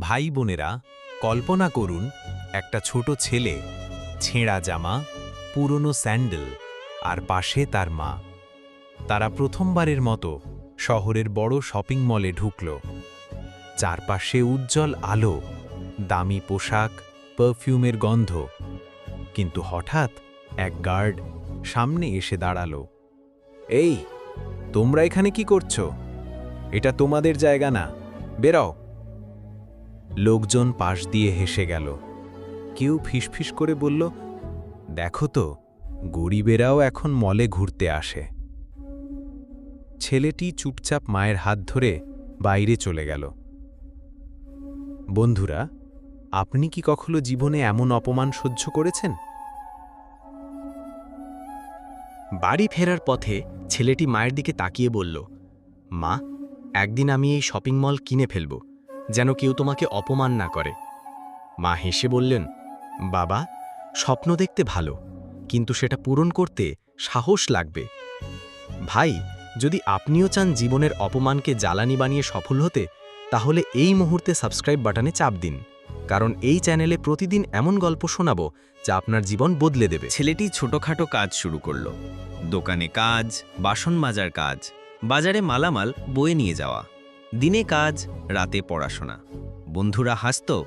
ভাই বোনেরা কল্পনা করুন, একটা ছোট ছেলে ছেঁড়া জামা, পুরনো স্যান্ডেল আর পাশে তার মা। তারা প্রথমবারের মতো শহরের বড় শপিং মলে ঢুকল। চারপাশে উজ্জ্বল আলো, দামি পোশাক, পারফিউমের গন্ধ। কিন্তু হঠাৎ এক গার্ড সামনে এসে দাঁড়াল। এই, তোমরা এখানে কি করছ? এটা তোমাদের জায়গা না। বেরাও লোকজন পাশ দিয়ে হেসে গেল। কেউ ফিসফিস করে বলল, দেখো তো, গরিবেরাও এখন মলে ঘুরতে আসে। ছেলেটি চুপচাপ মায়ের হাত ধরে বাইরে চলে গেল। বন্ধুরা, আপনি কি কখনো জীবনে এমন অপমান সহ্য করেছেন? বাড়ি ফেরার পথে ছেলেটি মায়ের দিকে তাকিয়ে বলল, মা, একদিন আমি এই শপিং মল কিনে ফেলব। যেন কেউ তোমাকে অপমান না করে। মা হেসে বললেন, বাবা, স্বপ্ন দেখতে ভালো, কিন্তু সেটা পূরণ করতে সাহস লাগবে। ভাই, যদি আপনিও চান জীবনের অপমানকে জ্বালানি বানিয়ে সফল হতে, তাহলে এই মুহূর্তে সাবস্ক্রাইব বাটনে চাপ দিন, কারণ এই চ্যানেলে প্রতিদিন এমন গল্প শোনাবো যা আপনার জীবন বদলে দেবে। ছেলেটি ছোটখাটো কাজ শুরু করল। দোকানে কাজ, বাসন মাজার কাজ, বাজারে মালামাল, বয়ে নিয়ে যাওয়া। দিনে কাজ, রাতে পড়াশোনা। বন্ধুরা হাসত,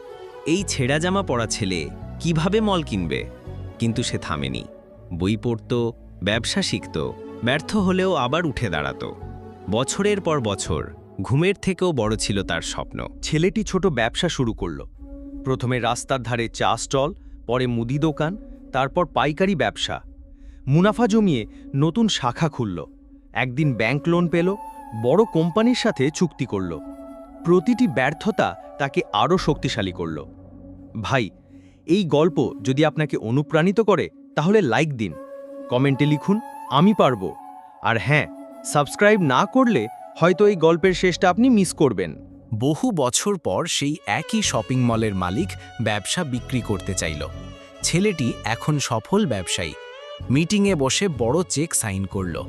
এই ছেঁড়া জামা পরা ছেলে কীভাবে মল কিনবে? কিন্তু সে থামেনি। বই পড়ত, ব্যবসা শিখত, ব্যর্থ হলেও আবার উঠে দাঁড়াত। বছরের পর বছর, ঘুমের থেকেও বড় ছিল তার স্বপ্ন। ছেলেটি ছোট ব্যবসা শুরু করল। প্রথমে রাস্তার ধারে চা স্টল, পরে মুদি দোকান, তারপর পাইকারি ব্যবসা। মুনাফা জমিয়ে নতুন শাখা খুলল। একদিন ব্যাংক লোন পেল বড় কোম্পানির সাথে চুক্তি করল। প্রতিটি ব্যর্থতা তাকে আরও শক্তিশালী করল। ভাই, এই গল্প যদি আপনাকে অনুপ্রাণিত করে, তাহলে লাইক দিন। কমেন্টে লিখুন, আমি পারব। আর হ্যাঁ সাবস্ক্রাইব না করলে হয়তো এই গল্পের শেষটা আপনি মিস করবেন। বহু বছর পর সেই একই শপিং মলের মালিক ব্যবসা বিক্রি করতে চাইল। ছেলেটি এখন সফল ব্যবসায়ী। মিটিংয়ে বসে বড় চেক সাইন করল।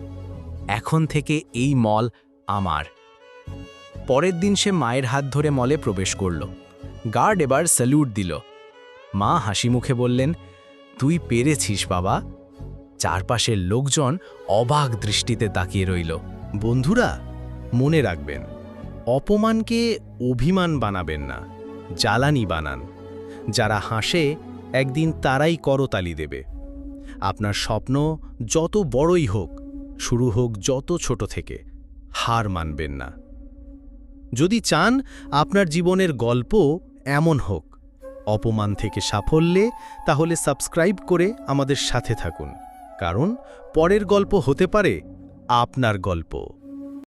এখন থেকে এই মল আমার। পরের দিন সে মায়ের হাত ধরে মলে প্রবেশ করল। গার্ড এবার স্যালুট দিল। মা হাসি মুখে বললেন, তুই পেরেছিস বাবা। চারপাশের লোকজন অবাক দৃষ্টিতে তাকিয়ে রইল। বন্ধুরা, মনে রাখবেন, অপমানকে অভিমান বানাবেন না, জ্বালানি বানান। যারা হাসে, একদিন তারাই করতালি দেবে। আপনার স্বপ্ন যত বড়ই হোক, শুরু হোক যত ছোট থেকে। হার মানবেন না। যদি চান, আপনার জীবনের গল্প এমন হোক, অপমান থেকে সাফল্যে, তাহলে সাবস্ক্রাইব করে আমাদের সাথে থাকুন। কারণ, পরের গল্প হতে পারে আপনার গল্প।